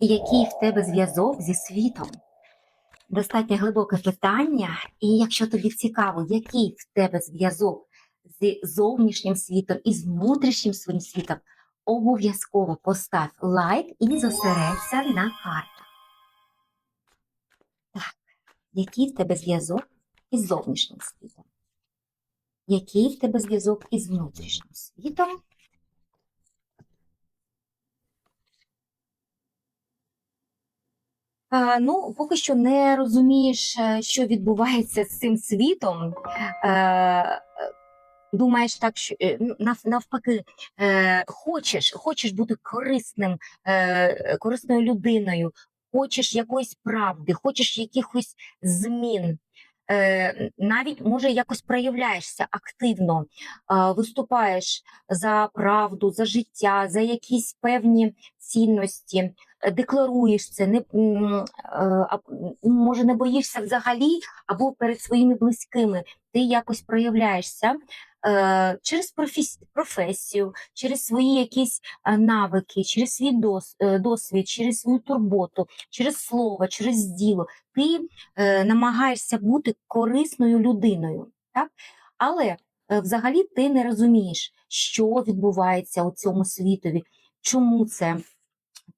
Який в тебе зв'язок зі світом? Достатньо глибоке питання, і якщо тобі цікаво, який в тебе зв'язок з зовнішнім світом і з внутрішнім своїм світом, обов'язково постав лайк і зосередься на картах. Так, який в тебе зв'язок із зовнішнім світом? Який в тебе зв'язок із внутрішнім світом? А, ну, поки що не розумієш, е, що відбувається з цим світом. Е, думаєш так, що е, нав- навпаки, е, хочеш, хочеш бути корисним, корисною людиною, хочеш якоїсь правди, хочеш якихось змін. Навіть може якось проявляєшся активно, виступаєш за правду, за життя, за якісь певні цінності, декларуєш це, не, а, може не боїшся взагалі, або перед своїми близькими ти якось проявляєшся е, через професі- професію, через свої якісь е, навики, через свій е, досвід, через свою турботу, через слово, через діло. Ти намагаєшся бути корисною людиною. Так? Але взагалі ти не розумієш, що відбувається у цьому світові, чому це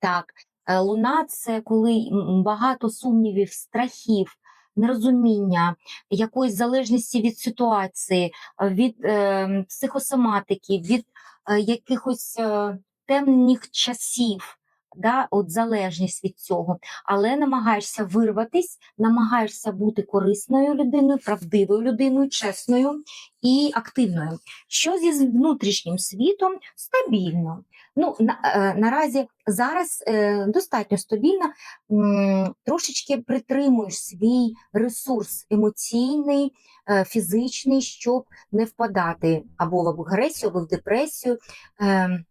так. Е, Луна це коли багато сумнівів, страхів, нерозуміння, якоїсь залежності від ситуації, е, від е, психосоматики, від е, якихось е, темних часів. Да, от залежність від цього, але намагаєшся вирватись, намагаєшся бути корисною людиною, правдивою людиною, чесною і активною. Що зі внутрішнім світом стабільно. Ну, на, е, наразі зараз е, достатньо стабільно, м, трошечки притримуєш свій ресурс емоційний, е, фізичний, щоб не впадати або в агресію, або в депресію. Е,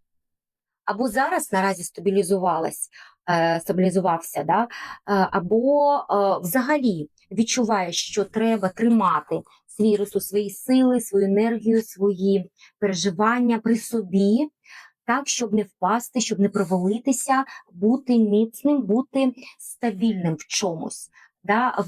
або зараз наразі стабілізувалась, е, стабілізувався, да? е, або е, взагалі відчуваєш, що треба тримати свій ресурс, свої сили, свою енергію, свої переживання при собі, так, щоб не впасти, щоб не провалитися, бути міцним, бути стабільним в чомусь. Да,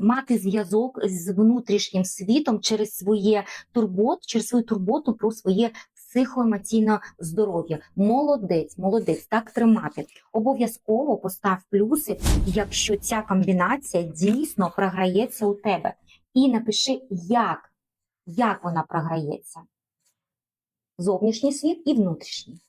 мати зв'язок з внутрішнім світом через своє турбот, через свою турботу про своє психоемоційне здоров'я. Молодець, молодець, так тримати. Обов'язково постав плюси, якщо ця комбінація дійсно програється у тебе. І напиши, як, як вона програється. Зовнішній світ і внутрішній.